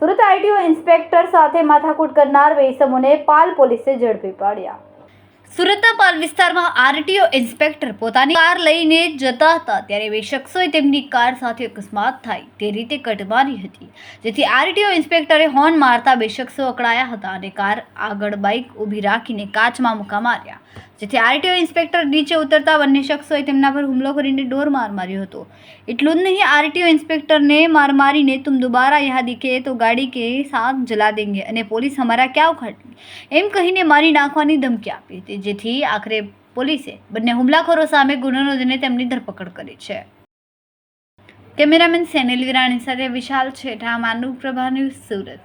Surat ITO inspector સાથે માથાકૂટ કરનાર વેસમોને પાલ પોલીસે ઝડપી પાડ્યા. સુરતના પાલ વિસ્તારમાં આરટીઓ ઇન્સ્પેક્ટર પોતાની કાર લઈને જતા હતા. ત્યારે બે શખ્સોએ તેમની કાર સાથે અકસ્માત થાય તે રીતે કટમારી હતી, જેથી આરટીઓ ઇન્સ્પેક્ટરે હોર્ન મારતા બે શખ્સો અકળાયા હતા અને કાર આગળ બાઇક ઊભી રાખીને કાચમાં મૂકા માર્યા જેથી આરટીઓ ઇન્સ્પેક્ટર નીચે ઉતરતા બંને શખ્સોએ તેમના પર હુમલો કરીને ડોર માર માર્યો હતો. એટલું જ નહીં, આરટીઓ ઇન્સ્પેક્ટરને માર મારીને તુમ દુબારા યહાં દિખે, તો ગાડી કે સાથ જલા દેંગે અને પોલીસ અમારા ક્યાં ઉખાડી એમ કહીને મારી નાખવાની ધમકી આપી હતી, જેથી આખરે પોલીસે બંને હુમલાખોરો સામે ગુનો નોંધીને તેમની ધરપકડ કરી છે. કેમેરામેન સેનિલ વિરાણી સાથે વિશાલ છેઠા, માનવ પ્રભા ન્યૂઝ સુરત.